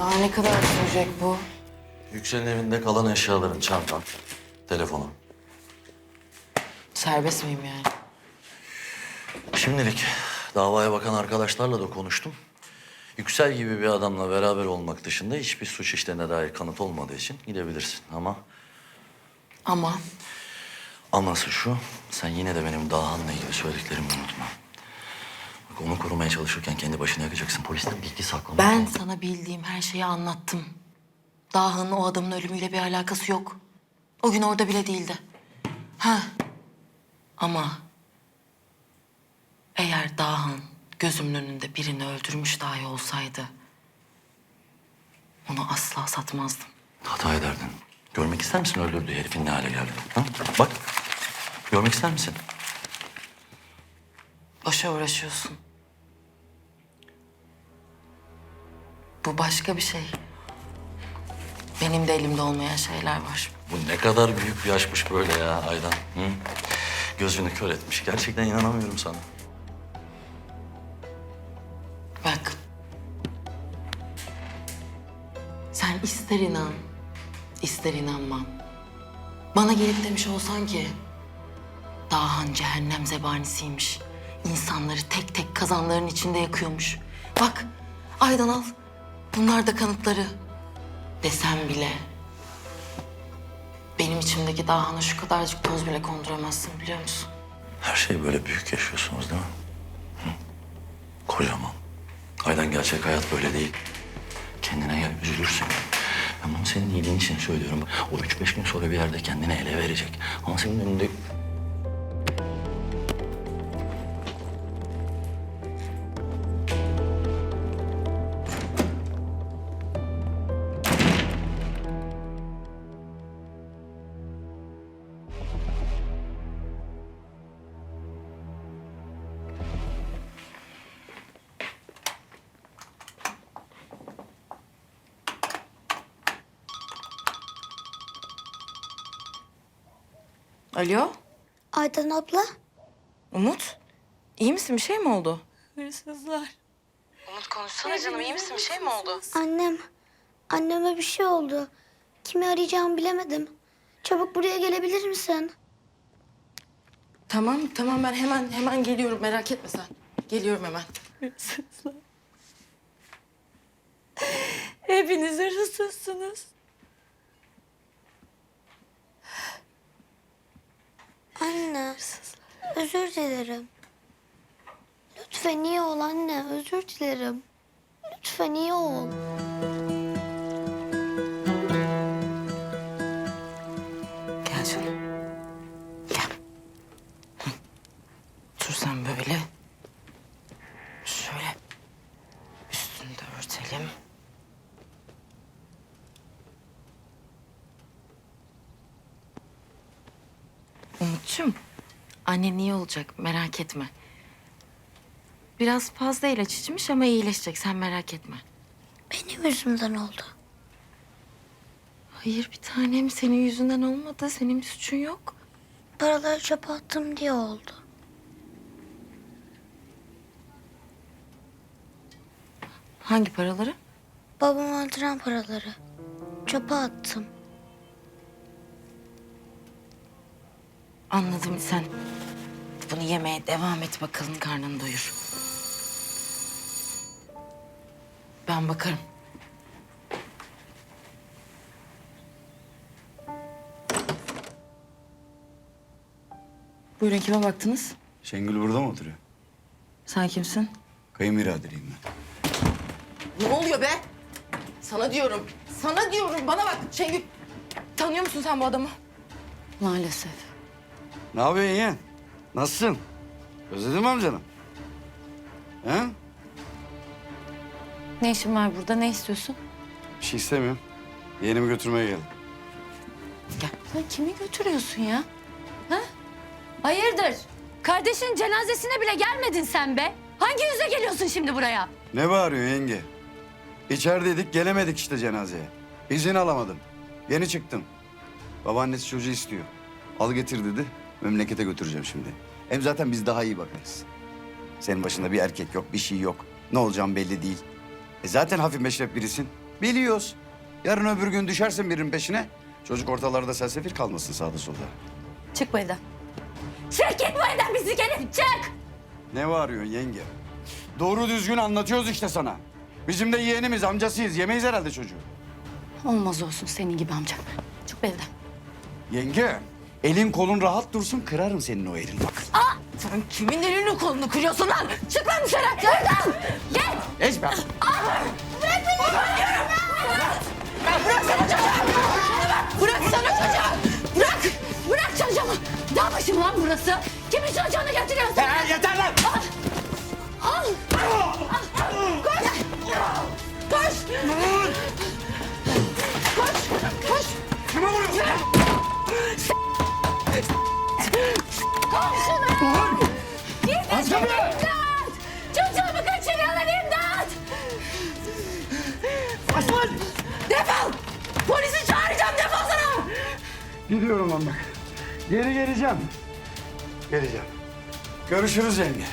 Daha ne kadar sürecek bu? Yüksel'in evinde kalan eşyaların, çantan, telefonu. Serbest miyim yani? Şimdilik davaya bakan arkadaşlarla da konuştum. Yüksel gibi bir adamla beraber olmak dışında hiçbir suç işlerine dair kanıt olmadığı için gidebilirsin. Ama Ama aması şu, sen yine de benim Dahan'la ilgili söylediklerimi unutma. Onu korumaya çalışırken kendi başına yakacaksın. Polisten bilgi saklama. ben sana bildiğim her şeyi anlattım. Daha'nın o adamın ölümüyle bir alakası yok. O gün orada bile değildi. Ha. Ama eğer Dahan gözümün önünde birini öldürmüş dahi olsaydı onu asla satmazdım. Hata ederdin. Görmek ister misin öldürdüğü herifin ne hale geldi? Ha? Bak, görmek ister misin? Boşa uğraşıyorsun. Bu başka bir şey. Benim de elimde olmayan şeyler var. Bu ne kadar büyük bir aşkmış böyle ya Aydan. Hı? Gözünü kör etmiş. Gerçekten inanamıyorum sana. Bak. Sen ister inan, ister inanma. Bana gelip demiş olsan ki... Dahan cehennem zebanisiymiş. İnsanları tek tek kazanların içinde yakıyormuş. Bak, Aydan al. Bunlar da kanıtları. Desem bile... Benim içimdeki Dahan'a şu kadarcık toz bile konduramazsın biliyor musun? Her şeyi böyle büyük yaşıyorsunuz değil mi? Hı? Kocaman. Aydan gerçek hayat böyle değil. Kendine gel, üzülürsün. Ben bunu senin iyiliğin için söylüyorum. O üç beş gün sonra bir yerde kendine ele verecek. Ama senin önünde... Alo, Aydan abla, Umut. İyi misin? Bir şey mi oldu? Hırsızlar. Umut konuşsana canım. iyi misin? Bir şey mi oldu? annem. Anneme bir şey oldu. Kimi arayacağımı bilemedim. Çabuk buraya gelebilir misin? Tamam, tamam ben hemen hemen geliyorum. Merak etme sen. Geliyorum hemen. Hırsızlar. Hepiniz hırsızsınız. Anne, özür dilerim. Lütfen iyi ol anne, özür dilerim. Lütfen iyi ol. Gel canım. Gel. Hı. Dur sen böyle. Şöyle. Üstünü de örtelim. Umut'cum. Annen iyi olacak merak etme. Biraz fazla ilaç içmiş ama iyileşecek sen merak etme. Benim yüzümden oldu. Hayır bir tanem senin yüzünden olmadı. Senin bir suçun yok. Paraları çöpe attım diye oldu. Hangi paraları? Babam öldüren paraları. Çöpe attım. Anladım sen. Bunu yemeye devam et bakalım karnını doyur. Ben bakarım. Buyurun kime baktınız? Şengül burada mı oturuyor? Sen kimsin? Kayınbiraderiyim ben. Ne oluyor be? Sana diyorum. Sana diyorum. Bana bak Şengül. Tanıyor musun sen bu adamı? Maalesef. Ne yapıyorsun yeğen? Nasılsın? Özledin mi amcanı? He? Ne işin var burada? Ne istiyorsun? Bir şey istemiyorum. Yeğenimi götürmeye geldim. Sen kimi götürüyorsun ya? Ha? Hayırdır? Kardeşin cenazesine bile gelmedin sen be. Hangi yüze geliyorsun şimdi buraya? Ne bağırıyorsun yenge? İçerideydik gelemedik işte cenazeye. İzin alamadım. Yeni çıktım. Babaannesi çocuğu istiyor. Al getir dedi. Memlekete götüreceğim şimdi. Hem zaten biz daha iyi bakarız. Senin başında bir erkek yok, bir şey yok. Ne olacağım belli değil. E zaten hafif meşrep birisin. Biliyoruz. Yarın öbür gün düşersin birinin peşine. Çocuk ortalarda selsefil kalmasın sağda solda. Çık bu evden. Çık git bu evden bizi gelip çık. Ne bağırıyorsun yenge? Doğru düzgün anlatıyoruz işte sana. Bizim de yeğenimiz, amcasıyız. Yemeyiz herhalde çocuğu. Olmaz olsun senin gibi amcam. Çık bu evden. Yenge, elin kolun rahat dursun kırarım senin o elini bak. Sen kimin elini kolunu kırıyorsun lan? Çık lan dışarı. Oradan. Git. Ezber. Bıraksana çocuğu. Bırak. Bırak çocuğumu. Dağ başı mı lan burası? Aslan! Defol. Polisi çağıracağım defolsana. Gidiyorum ben bak. Geri geleceğim. Geleceğim. Görüşürüz yenge.